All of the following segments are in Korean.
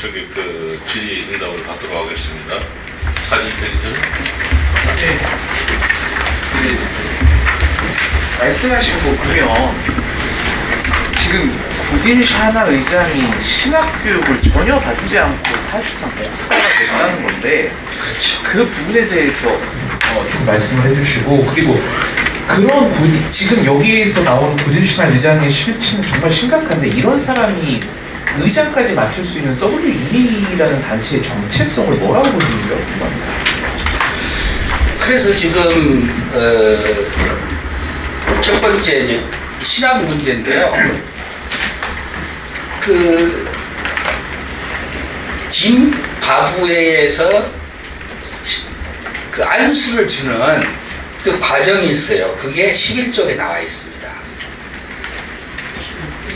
저기 그 질의 응답을 받도록 하겠습니다. 사진 대기죠. 네. 네. 말씀하신 거 보면 지금 구딘 샤나 의장이 신학 교육을 전혀 받지 않고 사실상 목사가 됐다는 건데 그 부분에 대해서 어, 좀 말씀을 해주시고 그리고 그런 구딘 지금 여기에서 나오는 구딘 샤나 의장의 실체는 정말 심각한데 이런 사람이 의장까지 맡을 수 있는 WE라는 단체의 정체성을 뭐라고 보시는지요? 궁금합니다. 그래서 지금 어, 첫 번째 이제 신학 문제인데요. 그 짐바브웨에서 시- 그 안수를 주는 그 과정이 있어요. 그게 11쪽에 나와 있습니다.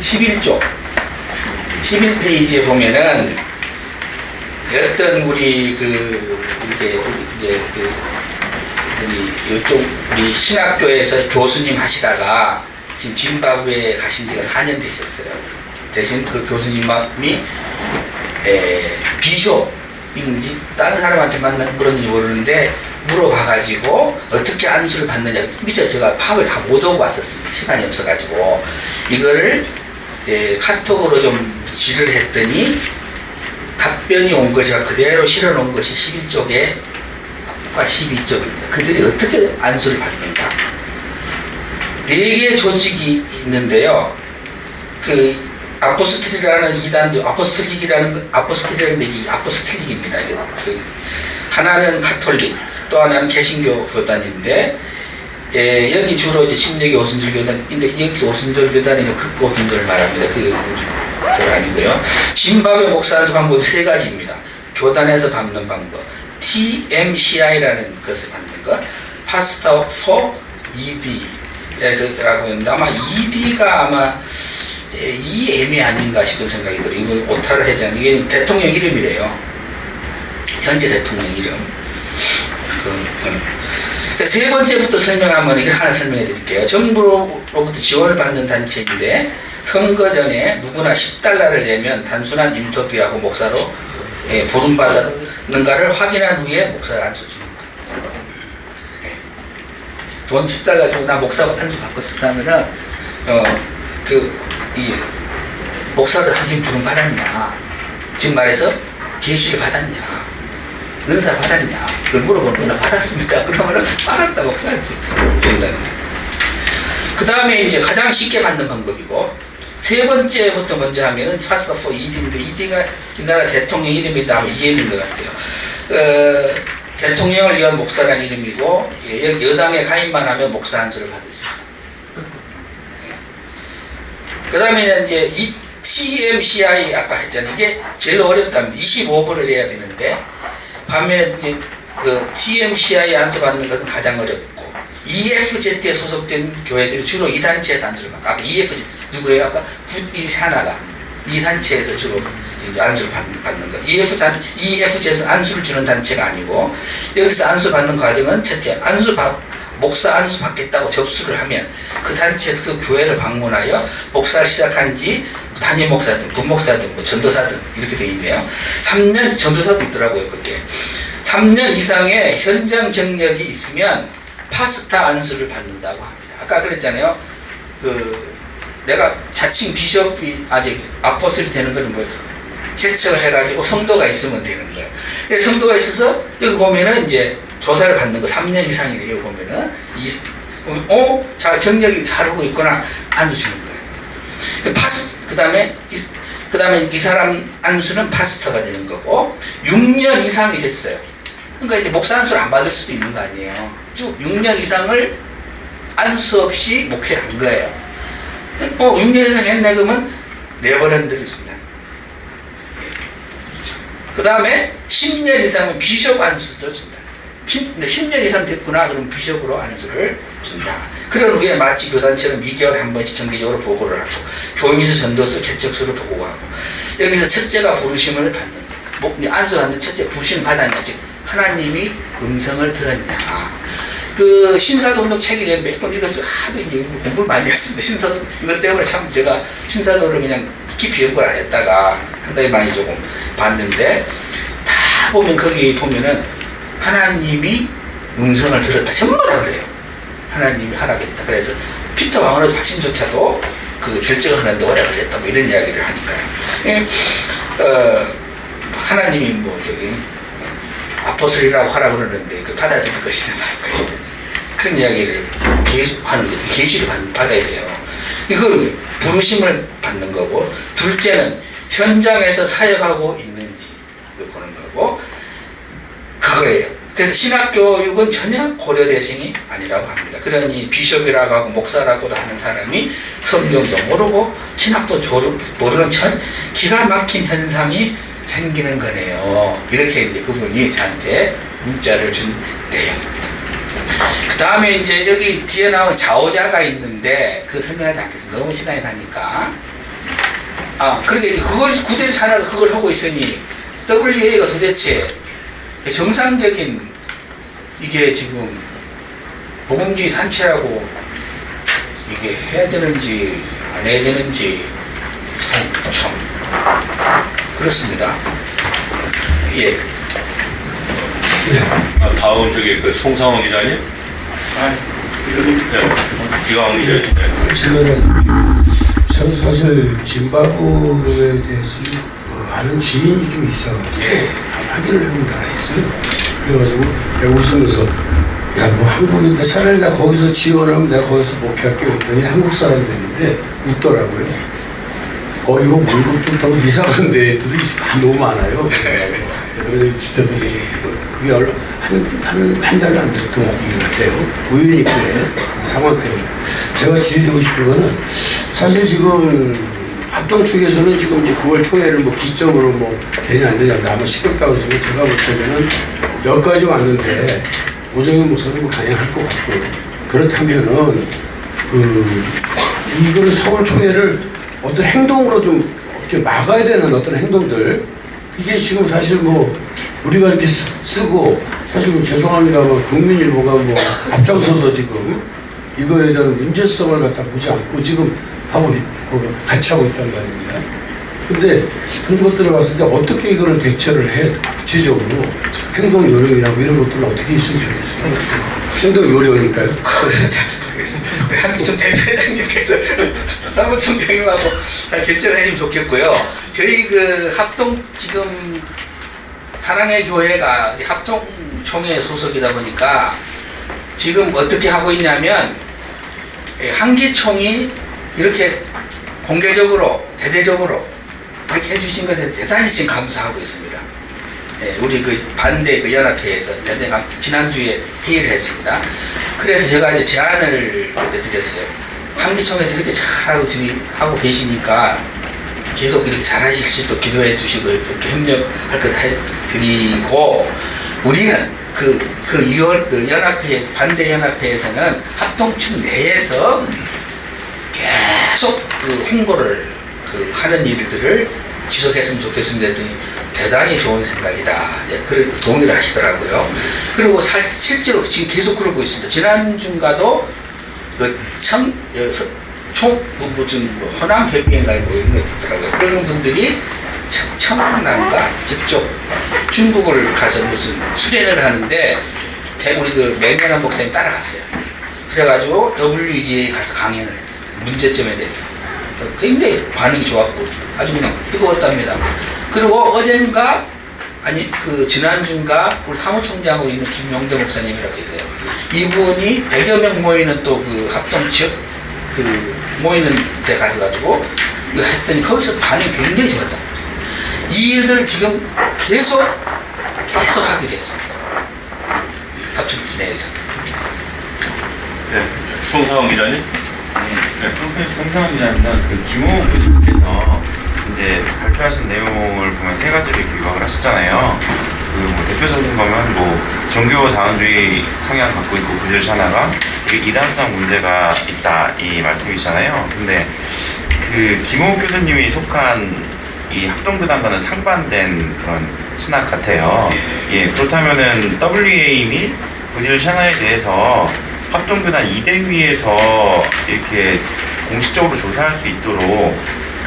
11쪽. 11페이지에 보면은 어떤 우리 그 이렇게 이제 그 우리 이쪽 우리 신학교에서 교수님 하시다가 지금 짐바브웨에 가신 지가 4년 되셨어요. 대신 그 교수님이 에, 비숍인지 다른 사람한테 만난 그런지 모르는데 물어봐가지고 어떻게 안수를 받느냐 미처 제가 파악을 다 못 오고 왔었습니다. 시간이 없어가지고 이거를 에, 카톡으로 좀 질을 했더니 답변이 온 걸 제가 그대로 실어 놓은 것이 11쪽에 과 12쪽입니다. 그들이 어떻게 안수를 받는가? 네 개의 조직이 있는데요. 그 아포스톨이라는 이단도 아포스톨릭이라는 아포스톨이라는 이 아포스톨릭입니다. 이게 그 하나는 카톨릭, 또 하나는 개신교 교단인데 예, 여기 주로 이제 심리교 오순절 교단인데 여기서 오순절 교단이 그 오순절을 말합니다. 그, 그 아니고요. 짐바브웨 목사 안수 방법이 세 가지입니다. 교단에서 받는 방법, TMCI라는 것을 받는 것, 파스타 for ED에서라고 했는데 아마 ED가 아마 예, EM이 아닌가 싶은 생각이 들어요. 이번 오타를 않는 이게 대통령 이름이래요. 현재 대통령 이름. 그, 음. 세 번째부터 설명하면 이거 하나 설명해 드릴게요. 정부로부터 지원을 받는 단체인데 선거 전에 누구나 10달러를 내면 단순한 인터뷰하고 목사로 예, 보름받았는가를 확인한 후에 목사를 안수 주는 거예요. 예. 돈 10달러 주고 나 목사 안수 받고 싶다 하면은 어 그 이 목사로 당신 부름 받았냐? 지금 말해서 계시를 받았냐? 은사 받았냐? 그걸 물어보면 나 받았습니다. 그러면은 받았다 목사지 된다는 거예요. 그 다음에 이제 가장 쉽게 받는 방법이고 세 번째부터 먼저 하면은 파스타 포 ED인데 ED가 이 나라 대통령 이름이다 하면 EM인 것 같아요. 어, 대통령을 위한 목사라는 이름이고 예, 여- 여당에 가입만 하면 목사 안수를 받을 수 있다. 그 다음에 이제 이 TMCI 아까 했잖아요. 이게 제일 어렵답니다. 25불을 내야 되는데 반면에 그 TMCI 안수 받는 것은 가장 어렵고 EFZ에 소속된 교회들이 주로 이 단체에서 안수를 받고 아까 EFZ 누구예요? 아까 구이 하나가 이 단체에서 주로 안수를 받는, 받는 거. EF 단 EFZ에서 안수를 주는 단체가 아니고 여기서 안수 받는 과정은 첫째 안수 받 목사 안수 받겠다고 접수를 하면 그 단체에서 그 교회를 방문하여 목사를 시작한 지 담임 목사든 분목사든 뭐 전도사든 이렇게 되어 있네요. 3년 전도사도 있더라고요, 그게. 3년 이상의 현장 경력이 있으면 파스타 안수를 받는다고 합니다. 아까 그랬잖아요. 그 내가 자칭 비숍이 아직 아포슬이 되는 거는 뭐예요? 개척을 해가지고 성도가 있으면 되는 거예요. 예, 성도가 있어서 여기 보면은 이제 조사를 받는 거 3년 이상이래요. 여기 보면은 이 어, 자 경력이 잘하고 있거나 안수 주는 거예요. 그 파스 그 다음에 그 다음에 이 사람 안수는 파스터가 되는 거고 6년 이상이 됐어요. 그러니까 이제 목사 안수를 안 받을 수도 있는 거 아니에요. 쭉 6년 이상을 안수 없이 목회를 한 거예요. 어, 6년 이상 했네 그러면 네버랜드를 준다. 그 다음에 10년 이상은 비숍 안수도 준다. 10, 10년 이상 됐구나 그럼 비숍으로 안수를 준다. 그런 후에 마치 교단처럼 2개월에 한 번씩 정기적으로 보고를 하고 교인에서 전도서 개척서를 보고하고 여기서 첫째가 부르심을 받는다. 뭐, 안수하는 첫째 부르심 받았냐 즉 하나님이 음성을 들었냐. 그 운동 책이 몇번 읽었어요. 하도 공부를 많이 했습니다. 신사도 이것 때문에 참 제가 신사도를 그냥 깊이 연구를 안 했다가 상당히 많이 조금 봤는데 다 보면 거기 보면은 하나님이 음성을 들었다 전부 다 그래요. 하나님이 하라겠다. 그래서 피터 왕언의 화신조차도 그 결정을 하는데 오래 걸렸다. 뭐 이런 이야기를 하니까요. 예, 어, 하나님이 뭐 저기 아포슬이라고 하라 그러는데 그 받아들일 것이냐 말 것이냐 그런 이야기를 계속 하는 거예요. 계시를 받- 받아야 돼요. 이걸 부르심을 받는 거고 둘째는 현장에서 사역하고 있는지 보는 거고 그거예요. 그래서 신학교육은 전혀 고려 대상이 아니라고 합니다. 그러니 비숍이라고 하고 목사라고도 하는 사람이 성경도 모르고 신학도 모르는 전 기가 막힌 현상이 생기는 거네요. 이렇게 이제 그분이 저한테 문자를 준 내용입니다. 그 다음에 이제 여기 뒤에 나온 좌우자가 있는데 그 설명하지 않겠습니다. 너무 시간이 가니까. 아, 그러게 그걸 구대리 산하가 그걸 하고 있으니 WA가 도대체 정상적인 이게 지금 복음주의 단체라고 이게 해야 되는지 안 해야 되는지 참, 참 그렇습니다. 예. 아, 다음 저기 그 송상원 기자님? 네. 이광 기자님. 네. 질문은 저는 사실 짐바브웨에 대해서 어, 아는 지인이 좀 있어가지고 예. 확인을 해본 나라 있어요. 그래가지고 내가 웃으면서 야 뭐 한국인데 차라리 나 거기서 지원하면 내가 거기서 목회할게 그랬더니 한국 사람 됐는데 웃더라고요. 거기 뭐 물급도 더 이상한 데들이 너무 많아요. 그래서 진짜 되게 그게 얼마 한한 달도 안 됐던 일 같아요. 우연히 그래 상황 때문에 제가 질의드리고 싶은 거는 사실 지금 합동 측에서는 지금 이제 9월 총회를 뭐 기점으로 뭐 되냐 안 되냐 아마 시끄럽다고 그러지만 제가 볼 때는 몇 가지 왔는데 오정현 목사님 뭐 강행할 것 같고 그렇다면은 그 이거를 서울 총회를 어떤 행동으로 좀 이렇게 막아야 되는 어떤 행동들. 이게 지금 사실 뭐 우리가 이렇게 쓰, 쓰고 사실 뭐 죄송합니다. 뭐 국민일보가 뭐 앞장서서 지금 이거에 대한 문제성을 갖다 보지 않고 지금 하고 있- 뭐 같이 하고 있단 말입니다. 근데 그런 것들을 봤을 때 어떻게 이거를 대처를 해 구체적으로 행동 요령이라고 이런 것들은 어떻게 있으면 좋겠어요. 행동 요령이니까요. 우리 한기총 대표회장님께서 사무총장님하고 잘 결정을 해주면 좋겠고요. 저희 그 합동 지금 사랑의 교회가 합동총회 소속이다 보니까 지금 어떻게 하고 있냐면 예, 한기총이 이렇게 공개적으로 대대적으로 이렇게 해주신 것에 대단히 지금 감사하고 있습니다. 예, 우리 그 반대 그 연합회에서 대대감 지난주에 회의를 했습니다. 그래서 제가 이제 제안을 그때 드렸어요. 한기총에서 이렇게 잘하고 하고 계시니까 계속 이렇게 잘하실 수 있도록 기도해 주시고 이렇게 협력할 것해 드리고 우리는 그, 그, 연, 그 연합회, 반대 연합회에서는 합동축 내에서 계속 그 홍보를 그 하는 일들을 지속했으면 좋겠습니다 했더니 대단히 좋은 생각이다. 네, 그렇게 동의를 하시더라고요. 그리고 사, 실제로 지금 계속 그러고 있습니다. 지난주인가도 그 청, 어, 서- 총, 뭐, 무슨 뭐 호남 협의회인가 뭐 이런 거 있더라고요. 그런 분들이 청- 청남과 저쪽 중국을 가서 무슨 수련을 하는데 대- 우리 그 맹연한 목사님 따라갔어요. 그래가지고 WEA에 가서 강연을 했어요. 문제점에 대해서. 굉장히 반응이 좋았고 아주 그냥 뜨거웠답니다. 그리고 어젠가 아니 그 지난주인가 우리 사무총장하고 있는 김용대 목사님이라고 계세요. 이분이 100여 명 모이는 또 그 합동 지역 그 모이는 데 가셔가지고 이거 했더니 거기서 반응이 굉장히 좋았다. 이 일들을 지금 계속 계속 하게 됐습니다. 합동 내에서. 네. 송상원 기자님? 네, 프로페서 송상훈 기자입니다. 그 김호 교수님께서 이제 발표하신 내용을 보면 세 가지를 이렇게 요약을 하셨잖아요. 그뭐 대표적인 거면 뭐 종교 자원주의 성향 갖고 있고 구질 하나가 이단성 문제가 있다 이 말씀이시잖아요. 근데 그 김호 교수님이 속한 이 합동교단과는 상반된 그런 신학 같아요. 예, 그렇다면은 WA 및 구질 샤나에 대해서 합동교단 이대위에서 이렇게 공식적으로 조사할 수 있도록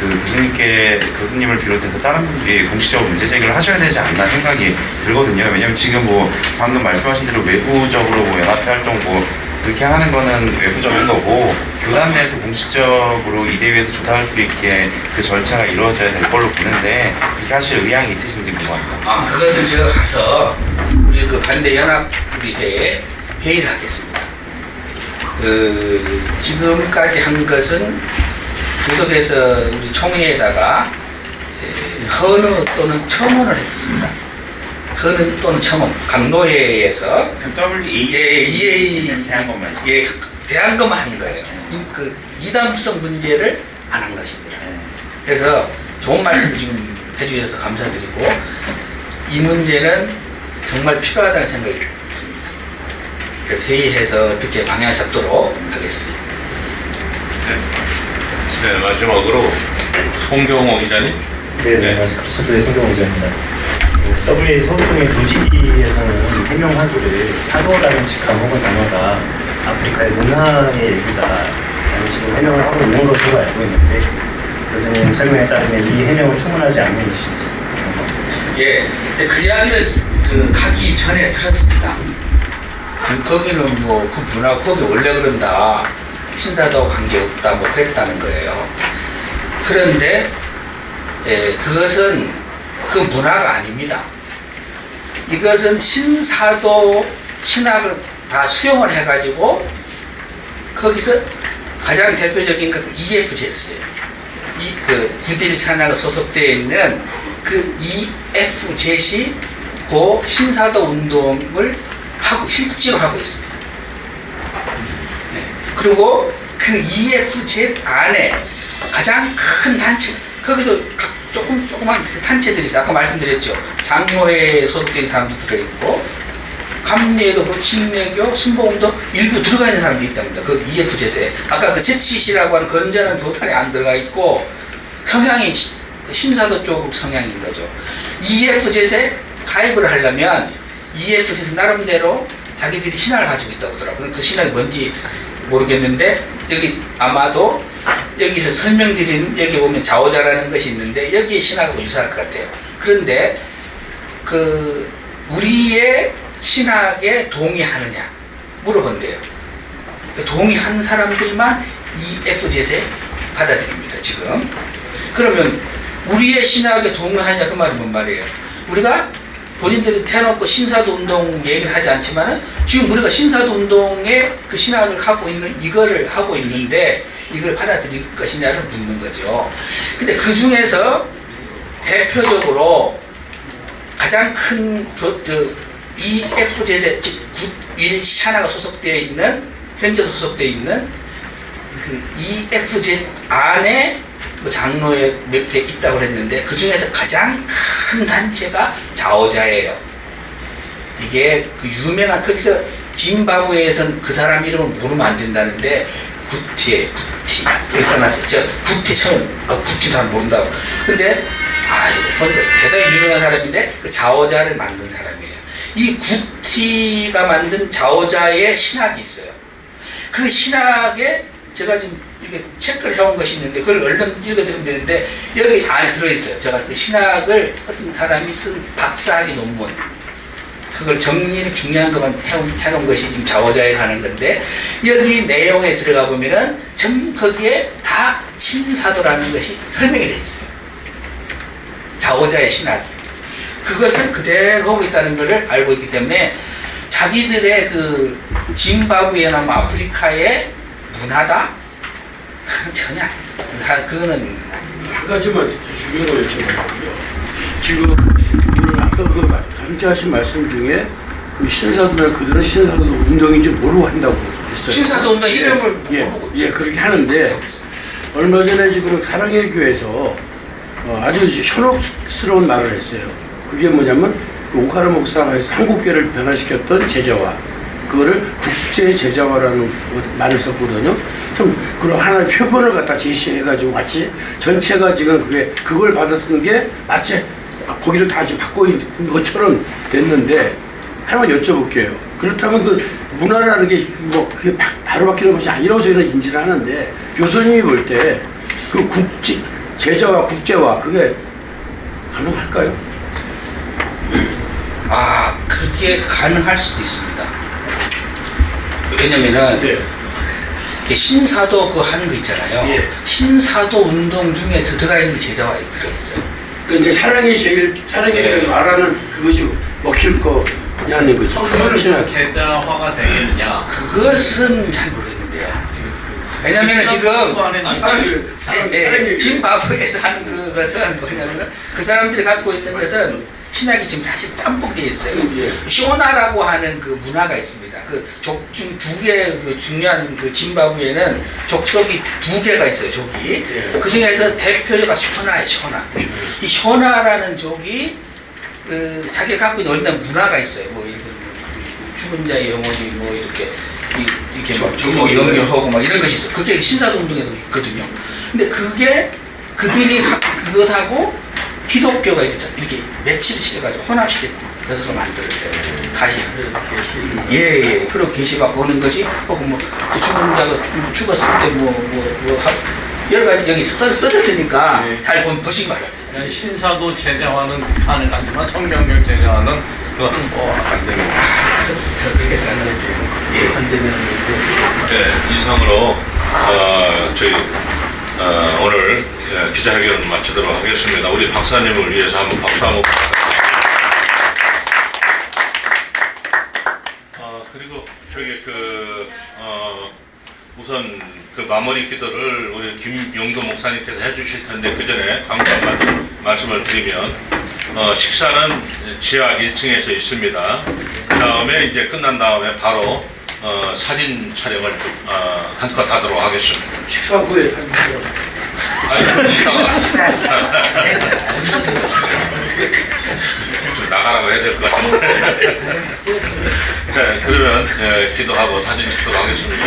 그 교수님께 교수님을 비롯해서 다른 분들이 공식적으로 문제 제기를 하셔야 되지 않나 생각이 들거든요. 왜냐면 지금 뭐 방금 말씀하신 대로 외부적으로 뭐 연합회 활동 뭐 그렇게 하는 거는 외부적인 거고 교단 내에서 공식적으로 이 대회에서 조사할 수 있게 그 절차가 이루어져야 될 걸로 보는데 그렇게 하실 의향이 있으신지 궁금합니다. 아, 그것은 제가 가서 우리 그 반대 연합 우리 회에 회의를 하겠습니다. 그 지금까지 한 것은 계속해서 우리 총회에다가 에, 헌의 또는 첨언을 했습니다. 헌의 또는 첨언, 강노회에서 WA 예, EA 대한 것만 예, 대한 것만 한 거예요. 이- 그 이담성 문제를 안 한 것입니다. 그래서 좋은 말씀 지금 해주셔서 감사드리고 이 문제는 정말 필요하다는 생각이 듭니다. 그래서 회의해서 어떻게 방향을 잡도록 하겠습니다. 네, 마지막으로 송경호 기자님. 네, 네. 네, 안녕하세요. 서초의 송경호 기자입니다. 그 WA 서울동의 조직위에서는 해명 하기를 사도라는 직함 혹은 단어가 아프리카의 문화의 일부다 라는 식으로 해명을 하고 있는 것으로 제가 알고 있는데 교수님 설명에 따르면 이 해명은 충분하지 않는 것인지 예, 그 이야기를 그 가기 전에 들었습니다. 거기는 뭐 그 문화 거기 원래 그런다 신사도 관계 없다 뭐 그랬다는 거예요. 그런데 예, 그것은 그 문화가 아닙니다. 이것은 신사도 신학을 다 수용을 해가지고 거기서 가장 대표적인 게 EFJS예요. 이 그 구딜 찬양에 소속되어 있는 그 EFJ시 고 신사도 운동을 하고 실제로 하고 있습니다. 네. 그리고 그 EFZ 안에 가장 큰 단체 거기도 각 조금 조그만 그 단체들이 있어요. 아까 말씀드렸죠. 장로회에 소속된 사람도 들어 있고 감리에도 뭐 침례교, 신봉도 일부 들어가 있는 사람도 있답니다. 그 EFZ에 아까 그 ZCC라고 하는 건전한 교탄에 안 들어가 있고 성향이 시- 신사도 쪽 성향인 거죠. EFZ에 가입을 하려면 EFZ에서 나름대로 자기들이 신화를 가지고 있다고 하더라고요. 그 신화가 뭔지 모르겠는데 여기 아마도 여기서 설명드린 여기 보면 자오자라는 것이 있는데 여기에 신화가 유사할 것 같아요. 그런데 그 우리의 신학에 동의하느냐 물어본대요. 동의한 사람들만 EFZ에 받아들입니다. 지금 그러면 우리의 신학에 동의하냐 그 말이 뭔 말이에요? 우리가 본인들이 대놓고 신사도 운동 얘기를 하지 않지만은 지금 우리가 신사도 운동에 그 신학을 하고 있는 이거를 하고 있는데 이걸 받아들일 것이냐를 묻는 거죠. 근데 그 중에서 대표적으로 가장 큰 교, 저, EFJ 즉일 샤나가 소속되어 있는 현재 소속되어 있는 그 EFJ 안에 뭐 장로에 몇개 있다고 했는데 그 중에서 가장 큰 단체가 자오자예요. 이게 그 유명한 거기서 짐바브웨에서는 그 사람 이름을 모르면 안 된다는데 구티에 구티 여기 써놨어요. 제가 구티 처음 아 구티 잘 모른다고. 근데 아 보니까 대단히 유명한 사람인데 그 자오자를 만든 사람이에요. 이 구티가 만든 자오자의 신학이 있어요. 그 신학에 제가 지금 이렇게 체크를 해온 것이 있는데 그걸 얼른 읽어드리면 되는데 여기 안에 들어있어요. 제가 그 신학을 어떤 사람이 쓴 박사학위 논문 그걸 정리를 중요한 것만 해놓은 것이 지금 자오자에 가는 건데 여기 내용에 들어가 보면은 전 거기에 다 신사도라는 것이 설명이 되어 있어요. 자오자의 신학이. 그것을 그대로 하고 있다는 것을 알고 있기 때문에 자기들의 그 짐바브웨나 뭐 아프리카의 문화다? 전혀 아닙니다. 사- 그거는. 한 가지만 중요한 걸 여쭤보고요. 지금 오늘 아까 그 강제하신 말씀 중에 그 신사도나 그들은 신사도 운동인지 모르고 한다고 했어요. 신사도 운동 이름을 예, 모르고 예, 그렇게 하는데 얼마 전에 지금 사랑의 교회에서 어, 아주 현혹스러운 말을 했어요. 그게 뭐냐면 그 오카르 목사가 한국교회를 변화시켰던 제자화 그거를 국제 제자화라는 말을 썼거든요. 좀 그런 하나의 표본을 갖다 제시해가지고 마치 전체가 지금 그게 그걸 받아 쓰는 게 마치 아, 거기를 다 지금 받고 있는 것처럼 됐는데 하나만 여쭤볼게요. 그렇다면 그 문화라는 게 뭐 그게 바, 바로 바뀌는 것이 아니라고 저희는 인지를 하는데 교수님이 볼 때 그 국제 제자와 국제화 그게 가능할까요? 아 그게 가능할 수도 있습니다. 왜냐면은 네. 이게 신사도 그 하는 거 있잖아요. 예. 신사도 운동 중에 들어가 있는 게 제자와 들어있어요. 그 이제 사랑이 제일 사랑이 네. 말하는 그것이 먹힐 거냐는 거죠. 그거를 생각해. 제자화가 되겠느냐? 그것은 잘 모르겠는데요. 왜냐면은 지금 아, 예, 예, 짐바브에서 하는 그것은 뭐냐면 그 사람들이 갖고 있는 것은 신학이 지금 사실 짬뽕돼 있어요. 예. 쇼나라고 하는 그 문화가 있습니다. 그 족중 두 개의 그 중요한 그 짐바브에는 족속이 두 개가 있어요. 족이 예. 그 중에서 대표가 쇼나예요. 쇼나. 이 쇼나라는 족이 그 자기가 갖고 있는 어린한 문화가 있어요. 뭐 예를 들면 죽은 자의 영혼이 뭐 이렇게 이- 이렇게 막 저- 뭐 저기 영영하고 막 이런 것이 있어. 그게 신사도 운동에도 있거든요. 근데 그게 그들이 가- 그것하고 기독교가 이렇게 이렇게 매치를 시켜가지고 혼합시켰고 그래서 만들었어요. 다시 예 예. 그리고 계시받고 오는 것이 혹은 뭐 죽은 자가 죽었을 때 뭐 뭐 뭐 여러 가지 여기 써, 써졌으니까 네. 잘 본- 보시기 바랍니다. 신사도 제자화는 가능하지만 성경적 제자화는 그거는 뭐안 되는 거예요. 저 그렇게 생각하는데 예, 안 되면 네, 이상으로 어, 저희 어, 오늘 어, 기자회견 마치도록 하겠습니다. 우리 박사님을 위해서 한번 박수 한번. 어, 그리고 저기 그 어, 우선 그 마무리 기도를 우리 김용도 목사님께서 해주실 텐데 그 전에 간단한 말씀을 드리면 어, 식사는 지하 1층에서 있습니다. 그 다음에 이제 끝난 다음에 바로 어, 사진 촬영을 쭉, 어, 한껏 하도록 하겠습니다. 식사 후에 사진. 아니, 좀 나가라고 해야 될 것 같은데. 자, 그러면 예, 기도하고 사진 찍도록 하겠습니다.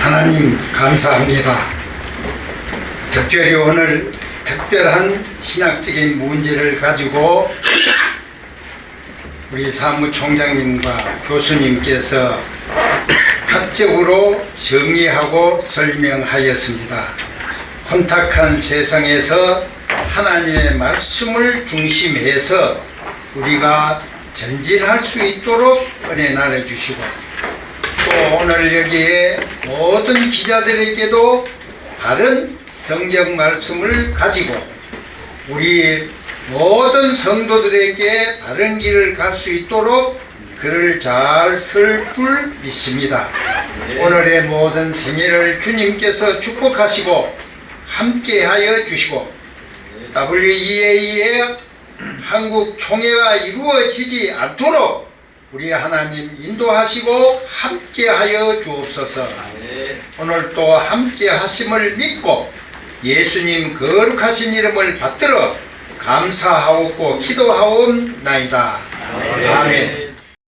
하나님 감사합니다. 특별히 오늘 특별한 신학적인 문제를 가지고 우리 사무총장님과 교수님께서 학적으로 정의하고 설명하였습니다. 혼탁한 세상에서 하나님의 말씀을 중심해서 우리가 전진할 수 있도록 은혜 나눠 주시고 또 오늘 여기에 모든 기자들에게도 바른 성경 말씀을 가지고 우리 모든 성도들에게 바른 길을 갈 수 있도록 그를 잘 쓸 줄 믿습니다. 오늘의 모든 생애를 주님께서 축복하시고 함께하여 주시고 WEA의 한국 총회가 이루어지지 않도록 우리 하나님 인도하시고 함께하여 주옵소서. 오늘 또 함께 하심을 믿고 예수님 거룩하신 이름을 받들어 감사하옵고 기도하옵나이다. 아멘.